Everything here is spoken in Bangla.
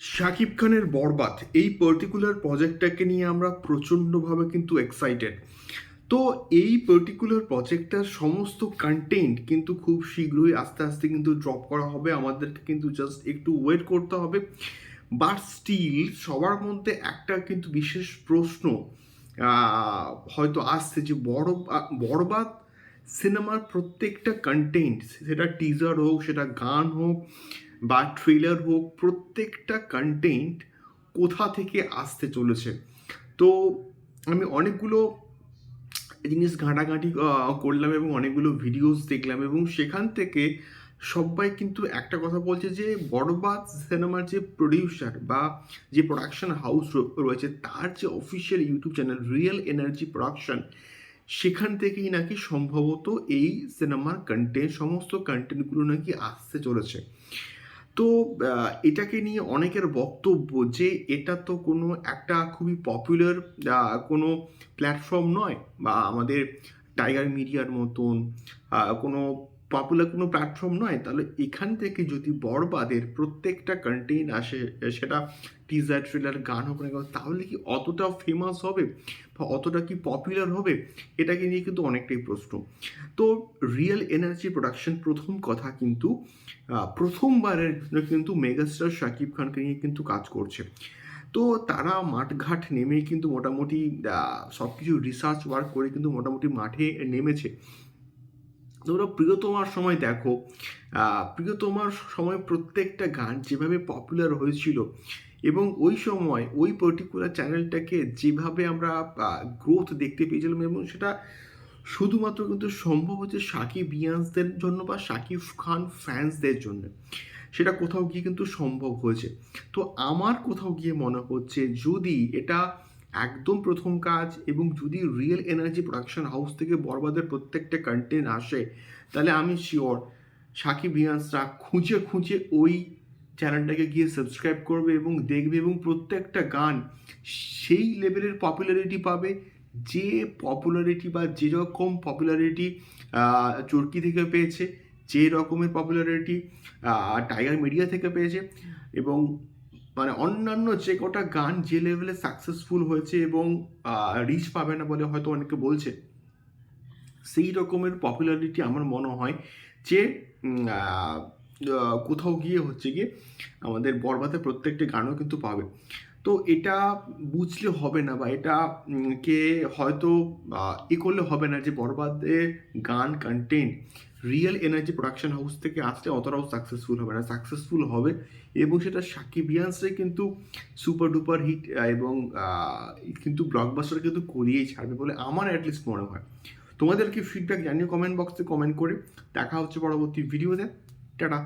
শাকিব খানের বরবাদ, এই পার্টিকুলার প্রজেক্টটাকে নিয়ে আমরা প্রচণ্ডভাবে কিন্তু এক্সাইটেড তো এই পার্টিকুলার প্রজেক্টটার সমস্ত কন্টেন্ট কিন্তু খুব শীঘ্রই আস্তে আস্তে কিন্তু ড্রপ করা হবে। আমাদেরকে কিন্তু জাস্ট একটু ওয়েট করতে হবে। বাট স্টিল সবার মধ্যে একটা কিন্তু বিশেষ প্রশ্ন হয়তো আসছে যে বড়, বরবাদ সিনেমার প্রত্যেকটা কন্টেন্ট সেটা টিজার হোক, সেটা গান হোক বা ট্রেলার হোক, প্রত্যেকটা কন্টেন্ট কোথা থেকে আসতে চলেছে। তো আমি অনেকগুলো জিনিস ঘাঁটাঘাঁটি করলাম এবং অনেকগুলো ভিডিওস দেখলাম এবং সেখান থেকে সবাই কিন্তু একটা কথা বলছে যে, বড়বাদ সিনেমার যে প্রডিউসার বা যে প্রোডাকশন হাউস রয়েছে, তার যে official YouTube channel real energy production সেখান থেকেই নাকি সম্ভবত এই সিনেমার কন্টেন্ট সমস্ত কন্টেন্টগুলো নাকি আসতে চলেছে। তো এটাকে নিয়ে অনেকের বক্তব্য যে এটা তো কোনো একটা খুবই পপুলার কোনো প্ল্যাটফর্ম নয় বা আমাদের টাইগার মিডিয়ার মতন কোনো পপুলার কোনো প্ল্যাটফর্ম নয়, তাহলে এখান থেকে যদি বরবাদের প্রত্যেকটা কন্টেন্ট আসে, সেটা টিজার ট্রেলার গান হোক না তাহলে কি অতটা ফেমাস হবে বা অতটা কি পপুলার হবে? এটাকে নিয়ে কিন্তু অনেকটাই প্রশ্ন। তো রিয়েল এনার্জি প্রোডাকশন প্রথম কথা কিন্তু প্রথমবারের জন্য কিন্তু মেগাস্টার শাকিব খানকে নিয়ে কিন্তু কাজ করছে। তো তারা মাঠঘাট নেমেই কিন্তু মোটামুটি সব কিছু রিসার্চ ওয়ার্ক করে কিন্তু মোটামুটি মাঠে নেমেছে। তোমরা প্রিয়তমার সময় দেখো। প্রিয়তমার সময় প্রত্যেকটা গান যেভাবে পপুলার হয়েছিল এবং ওই সময় ওই পার্টিকুলার চ্যানেলটাকে যেভাবে আমরা গ্রোথ দেখতে পেয়েছিলাম এবং সেটা শুধুমাত্র কিন্তু সম্ভব হচ্ছে সাকিব ইয়ান্সদের জন্য বা সাকিব খান ফ্যান্সদের জন্য। সেটা কোথাও গিয়ে কিন্তু সম্ভব হয়েছে। তো আমার কোথাও গিয়ে মনে হচ্ছে যদি এটা একদম প্রথম কাজ এবং যদি রিয়েল এনার্জি প্রোডাকশন হাউস থেকে বরবাদের প্রত্যেকটা কন্টেন্ট আসে, তাহলে আমি শিওর সাকিব ইয়ান্সরা খুঁজে খুঁজে ওই চ্যানেলটাকে গিয়ে সাবস্ক্রাইব করবে এবং দেখবে এবং প্রত্যেকটা গান সেই লেভেলের পপুলারিটি পাবে। যে পপুলারিটি বা যে রকম পপুলারিটি চরকি থেকে পেয়েছে, যে রকমের পপুলারিটি টাইগার মিডিয়া থেকে পেয়েছে এবং মানে অন্যান্য যে কটা গান যে লেভেলে সাকসেসফুল হয়েছে এবং রিচ পাবে না বলে হয়তো অনেকে বলছে, সেই রকমের পপুলারিটি আমার মনে হয় যে কোথাও গিয়ে হচ্ছে গিয়ে আমাদের বরবাদের প্রত্যেকটি গানও কিন্তু পাবে। তো এটা বুঝলে হবে না বা এটা কে হয়তো এ করলে হবে না যে বরবাদের গান content real energy production house থেকে আসলে অতটাও সাকসেসফুল হবে না। সাকসেসফুল হবে এবং সেটা সাকিবিয়ান্সে কিন্তু সুপার ডুপার হিট এবং কিন্তু ব্লকবাস্টার কিন্তু করিয়েই ছাড়বে বলে আমার অ্যাটলিস্ট মনে হয়। তোমাদের কি ফিডব্যাক জানিও কমেন্ট বক্সে কমেন্ট করে। দেখা হচ্ছে পরবর্তী ভিডিওতে টাটা।